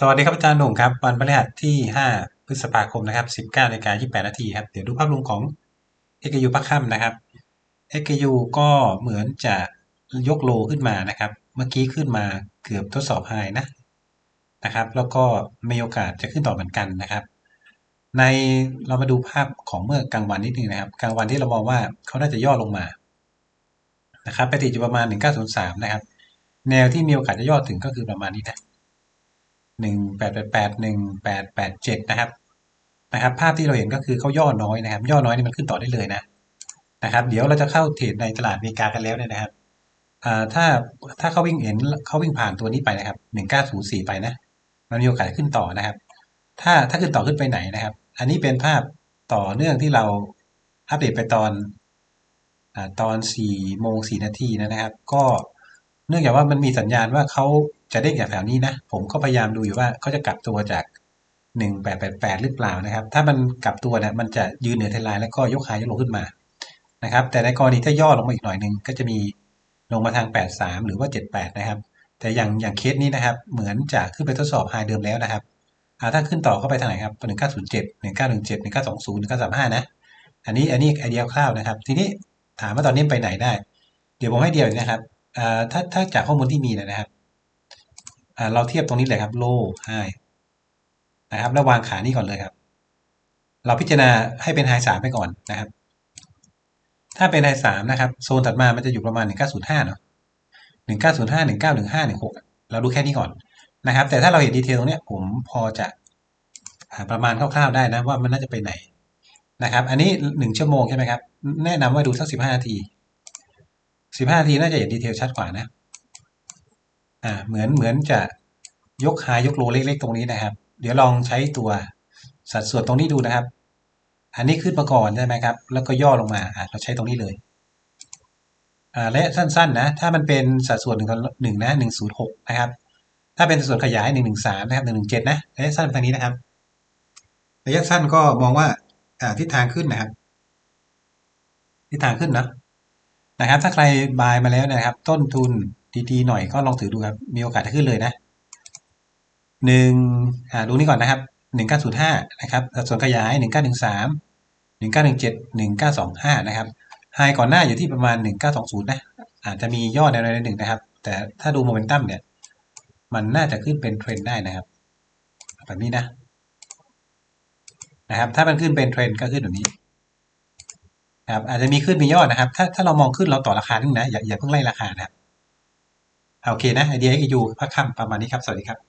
สวัสดีครับอาจารย์หนุ่มครับ วันพฤหัสที่ 5 พฤษภาคมนะครับ 19นาฬิกา28นาทีครับ เดี๋ยวดูภาพรวมของ XU พักค่ำนะครับ XU ก็เหมือนจะยกโลขึ้นมานะครับ เมื่อกี้ขึ้นมาเกือบทดสอบไฮนะนะครับ แล้วก็มีโอกาสจะขึ้นต่อเหมือนกันนะครับ ในเรามาดูภาพของเมื่อกลางวันนิดนึงนะครับ กลางวันที่เรามองว่าเขาน่าจะย่อลงมานะครับไปติดอยู่ประมาณ 1903 นะครับ แนวที่มีโอกาสจะย่อถึงก็คือประมาณนี้นะ หนึ่งแปดแปดแปดหนึ่งแปดแปดเจ็ดนะครับนะครับ ภาพที่เราเห็นก็คือเขาย่อน้อยนะครับ ย่อน้อยนี่มันขึ้นต่อได้เลยนะนะครับ เดี๋ยวเราจะเข้าเทรดในตลาดอเมริกากันแล้วเนี่ยนะครับอ่าถ้าถ้าเขาวิ่งเห็นเขาวิ่งผ่านตัวนี้ไปนะครับหนึ่งเก้าศูนย์สี่ไปนะ มันมีโอกาสขึ้นต่อนะครับ ถ้าถ้าขึ้นต่อขึ้นไปไหนนะครับ อันนี้เป็นภาพต่อเนื่องที่เราอัปเดตไปตอนอ่าตอนสี่โมงสี่นาทีนะครับ ก็เนื่องจากว่ามันมีสัญญาณว่าเขา จะเด้งจากแถวนี้นะ ผมก็พยายามดูอยู่ว่าเขาจะกลับตัวจากหนึ่งแปดแปดแปดหรือเปล่านะครับ ถ้ามันกลับตัวเนี่ยมันจะยืนเหนือเทไลน์แล้วก็ยกขายยกลงขึ้นมานะครับ แต่ในกรณีถ้าย่อลงมาอีกหน่อยหนึ่งก็จะมีลงมาทาง 83 หรือว่า 78 นะครับ แต่อย่างอย่างเคสนี้นะครับ เหมือนจะขึ้นไปทดสอบไฮเดิมแล้วนะครับถ้าขึ้นต่อเข้าไปทางไหนครับ1907 1917 1920 1935 นะ อันนี้อันนี้ไอเดียคร่าวนะครับ ทีนี้ถามว่าตอนนี้ไปไหนได้ เดี๋ยวผมให้เดียวนะครับอ่าถ้าถ้าจากข้อมูลที่มีนะครับ เราเทียบตรงนี้เลยครับ low high นะครับแล้ววางขานี้ก่อนเลยครับ เราพิจารณาให้เป็น high สามไปก่อนนะครับ ถ้าเป็น high สามนะครับโซนถัดมามันจะอยู่ประมาณ 1905เนาะ1905 1915 16 เราดูแค่นี้ก่อนนะครับ แต่ถ้าเราเห็นดีเทลตรงเนี้ยผมพอจะประมาณคร่าวๆได้นะว่ามันน่าจะไปไหนนะครับ อันนี้หนึ่งชั่วโมงใช่ไหมครับ แนะนำว่าดูสักสิบห้านาทีสิบห้านาทีน่าจะเห็นดีเทลชัดกว่านะ อ่าเหมือนเหมือนจะยกหายกโลเล็กๆตรงนี้นะครับ เดี๋ยวลองใช้ตัวสัดส่วนตรงนี้ดูนะครับ อันนี้ขึ้นมาก่อนใช่ไหมครับ แล้วก็ย่อลงมาอ่าเราใช้ตรงนี้เลยอ่าและสั้นๆนะถ้ามันเป็นสัดส่วนหนึ่งต่อหนึ่งนะหนึ่งศูนย์หกนะครับ ถ้าเป็นสัดส่วนขยายหนึ่งหนึ่งสามนะครับหนึ่งหนึ่งเจ็ดนะระยะสั้นทางนี้นะครับระยะสั้นก็มองว่าอ่าทิศทางขึ้นนะครับทิศทางขึ้นนะนะครับ ถ้าใครบายมาแล้วนะครับ ต้นทุน ดีๆหน่อยก็ลองถือดูครับ มีโอกาสจะขึ้นเลยนะหนึ่งอ่าดูนี่ก่อนนะครับหนึ่งเก้าศูนย์ห้านะครับสัดส่วนขยายหนึ่งเก้าหนึ่งสามหนึ่งเก้าหนึ่งเจ็ดหนึ่งเก้าสองห้านะครับไฮก่อนหน้าอยู่ที่ประมาณหนึ่งเก้าสองศูนย์นะอาจจะมีย่อแนวใดหนึ่งนะครับ แต่ถ้าดูโมเมนตัมเนี่ย มันน่าจะขึ้นเป็นเทรนได้นะครับแบบนี้นะ นะครับ ถ้ามันขึ้นเป็นเทรนก็ขึ้นแบบนี้นะครับอาจจะมีขึ้นมีย่อนะครับ ถ้าถ้าเรามองขึ้นเราต่อราคานึงนะอย่าอย่าเพิ่งไล่ราคานะครับ โอเคนะไอเดียไอยูพักค่ำประมาณนี้ครับ สวัสดีครับ